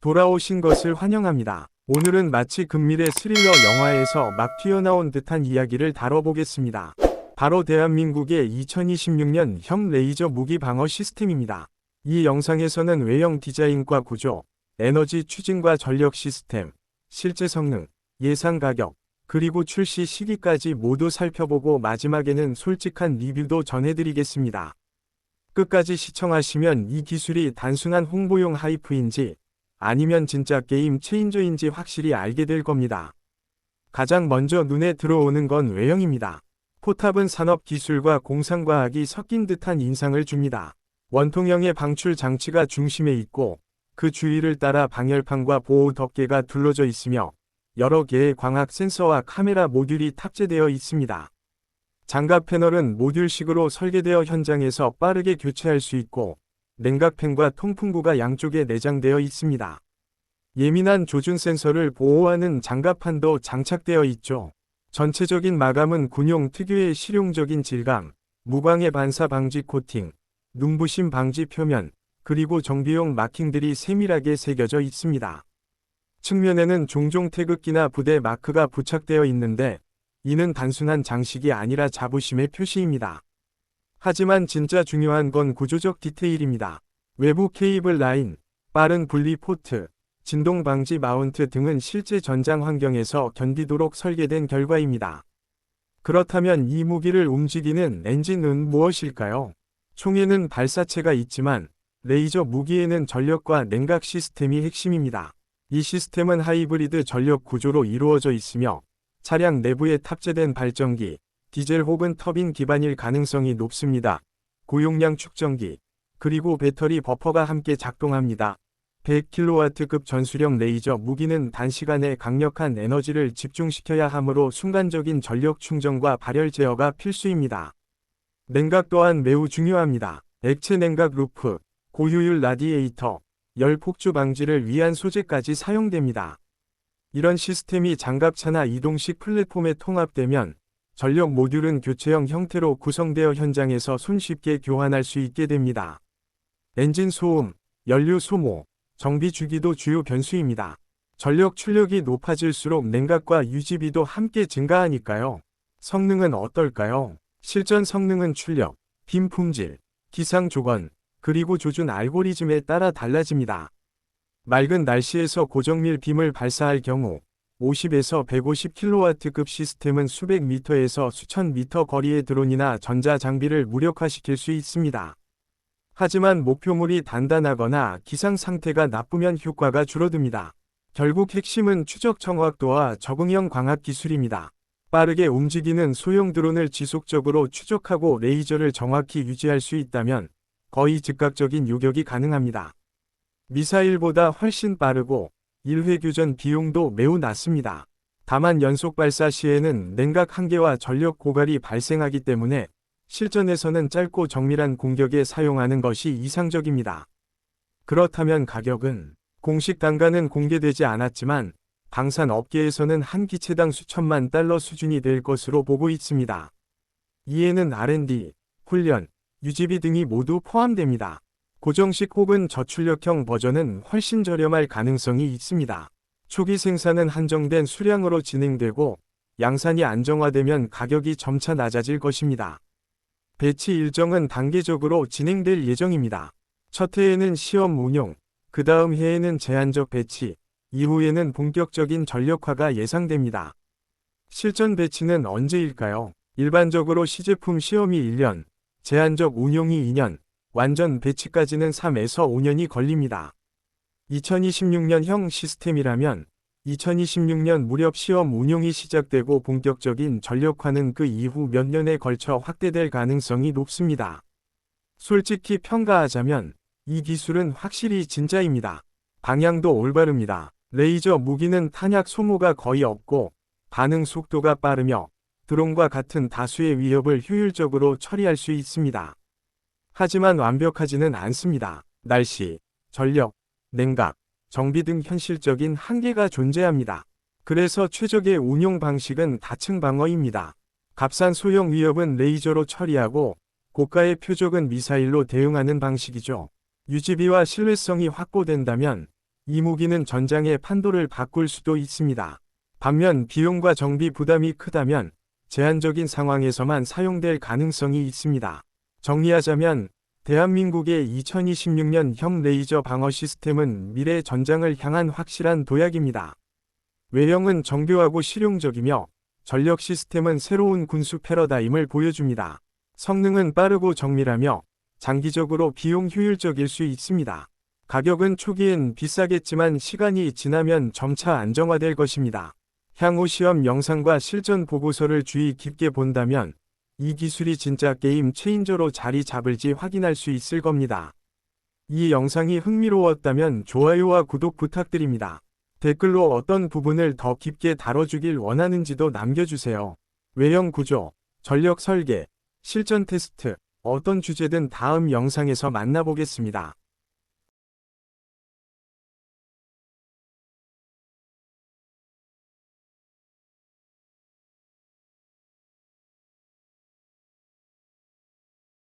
돌아오신 것을 환영합니다. 오늘은 마치 금밀의 스릴러 영화에서 막 튀어나온 듯한 이야기를 다뤄보겠습니다. 바로 대한민국의 2026년 형 레이저 무기 방어 시스템입니다. 이 영상에서는 외형 디자인과 구조, 에너지 추진과 전력 시스템, 실제 성능, 예상 가격, 그리고 출시 시기까지 모두 살펴보고 마지막에는 솔직한 리뷰도 전해드리겠습니다. 끝까지 시청하시면 이 기술이 단순한 홍보용 하이프인지 아니면 진짜 게임 체인저인지 확실히 알게 될 겁니다. 가장 먼저 눈에 들어오는 건 외형입니다. 포탑은 산업 기술과 공상과학이 섞인 듯한 인상을 줍니다. 원통형의 방출 장치가 중심에 있고 그 주위를 따라 방열판과 보호 덮개가 둘러져 있으며 여러 개의 광학 센서와 카메라 모듈이 탑재되어 있습니다. 장갑 패널은 모듈식으로 설계되어 현장에서 빠르게 교체할 수 있고 냉각팬과 통풍구가 양쪽에 내장되어 있습니다. 예민한 조준 센서를 보호하는 장갑판도 장착되어 있죠. 전체적인 마감은 군용 특유의 실용적인 질감, 무광의 반사 방지 코팅, 눈부심 방지 표면, 그리고 정비용 마킹들이 세밀하게 새겨져 있습니다. 측면에는 종종 태극기나 부대 마크가 부착되어 있는데 이는 단순한 장식이 아니라 자부심의 표시입니다. 하지만 진짜 중요한 건 구조적 디테일입니다. 외부 케이블 라인, 빠른 분리 포트, 진동 방지 마운트 등은 실제 전장 환경에서 견디도록 설계된 결과입니다. 그렇다면 이 무기를 움직이는 엔진은 무엇일까요? 총에는 발사체가 있지만 레이저 무기에는 전력과 냉각 시스템이 핵심입니다. 이 시스템은 하이브리드 전력 구조로 이루어져 있으며 차량 내부에 탑재된 발전기, 디젤 혹은 터빈 기반일 가능성이 높습니다. 고용량 축전기, 그리고 배터리 버퍼가 함께 작동합니다. 100kW급 전수력 레이저 무기는 단시간에 강력한 에너지를 집중시켜야 하므로 순간적인 전력 충전과 발열 제어가 필수입니다. 냉각 또한 매우 중요합니다. 액체 냉각 루프, 고효율 라디에이터, 열 폭주 방지를 위한 소재까지 사용됩니다. 이런 시스템이 장갑차나 이동식 플랫폼에 통합되면 전력 모듈은 교체형 형태로 구성되어 현장에서 손쉽게 교환할 수 있게 됩니다. 엔진 소음, 연료 소모, 정비 주기도 주요 변수입니다. 전력 출력이 높아질수록 냉각과 유지비도 함께 증가하니까요. 성능은 어떨까요? 실전 성능은 출력, 빔 품질, 기상 조건, 그리고 조준 알고리즘에 따라 달라집니다. 맑은 날씨에서 고정밀 빔을 발사할 경우 50에서 150kW급 시스템은 수백 미터에서 수천 미터 거리의 드론이나 전자 장비를 무력화시킬 수 있습니다. 하지만 목표물이 단단하거나 기상 상태가 나쁘면 효과가 줄어듭니다. 결국 핵심은 추적 정확도와 적응형 광학 기술입니다. 빠르게 움직이는 소형 드론을 지속적으로 추적하고 레이저를 정확히 유지할 수 있다면 거의 즉각적인 요격이 가능합니다. 미사일보다 훨씬 빠르고 1회 교전 비용도 매우 낮습니다. 다만 연속 발사 시에는 냉각 한계와 전력 고갈이 발생하기 때문에 실전에서는 짧고 정밀한 공격에 사용하는 것이 이상적입니다. 그렇다면 가격은 공식 단가는 공개되지 않았지만 방산 업계에서는 한 기체당 수천만 달러 수준이 될 것으로 보고 있습니다. 이에는 R&D, 훈련, 유지비 등이 모두 포함됩니다. 고정식 혹은 저출력형 버전은 훨씬 저렴할 가능성이 있습니다. 초기 생산은 한정된 수량으로 진행되고 양산이 안정화되면 가격이 점차 낮아질 것입니다. 배치 일정은 단계적으로 진행될 예정입니다. 첫 해에는 시험 운용, 그 다음 해에는 제한적 배치, 이후에는 본격적인 전력화가 예상됩니다. 실전 배치는 언제일까요? 일반적으로 시제품 시험이 1년, 제한적 운용이 2년, 완전 배치까지는 3에서 5년이 걸립니다. 2026년형 시스템이라면 2026년 무렵 시험 운용이 시작되고 본격적인 전력화는 그 이후 몇 년에 걸쳐 확대될 가능성이 높습니다. 솔직히 평가하자면 이 기술은 확실히 진짜입니다. 방향도 올바릅니다. 레이저 무기는 탄약 소모가 거의 없고 반응 속도가 빠르며 드론과 같은 다수의 위협을 효율적으로 처리할 수 있습니다. 하지만 완벽하지는 않습니다. 날씨, 전력, 냉각, 정비 등 현실적인 한계가 존재합니다. 그래서 최적의 운용 방식은 다층 방어입니다. 값싼 소형 위협은 레이저로 처리하고 고가의 표적은 미사일로 대응하는 방식이죠. 유지비와 신뢰성이 확보된다면 이 무기는 전장의 판도를 바꿀 수도 있습니다. 반면 비용과 정비 부담이 크다면 제한적인 상황에서만 사용될 가능성이 있습니다. 정리하자면 대한민국의 2026년 형 레이저 방어 시스템은 미래 전장을 향한 확실한 도약입니다. 외형은 정교하고 실용적이며 전력 시스템은 새로운 군수 패러다임을 보여줍니다. 성능은 빠르고 정밀하며 장기적으로 비용 효율적일 수 있습니다. 가격은 초기엔 비싸겠지만 시간이 지나면 점차 안정화될 것입니다. 향후 시험 영상과 실전 보고서를 주의 깊게 본다면 이 기술이 진짜 게임 체인저로 자리 잡을지 확인할 수 있을 겁니다. 이 영상이 흥미로웠다면 좋아요와 구독 부탁드립니다. 댓글로 어떤 부분을 더 깊게 다뤄주길 원하는지도 남겨주세요. 외형 구조, 전력 설계, 실전 테스트, 어떤 주제든 다음 영상에서 만나보겠습니다.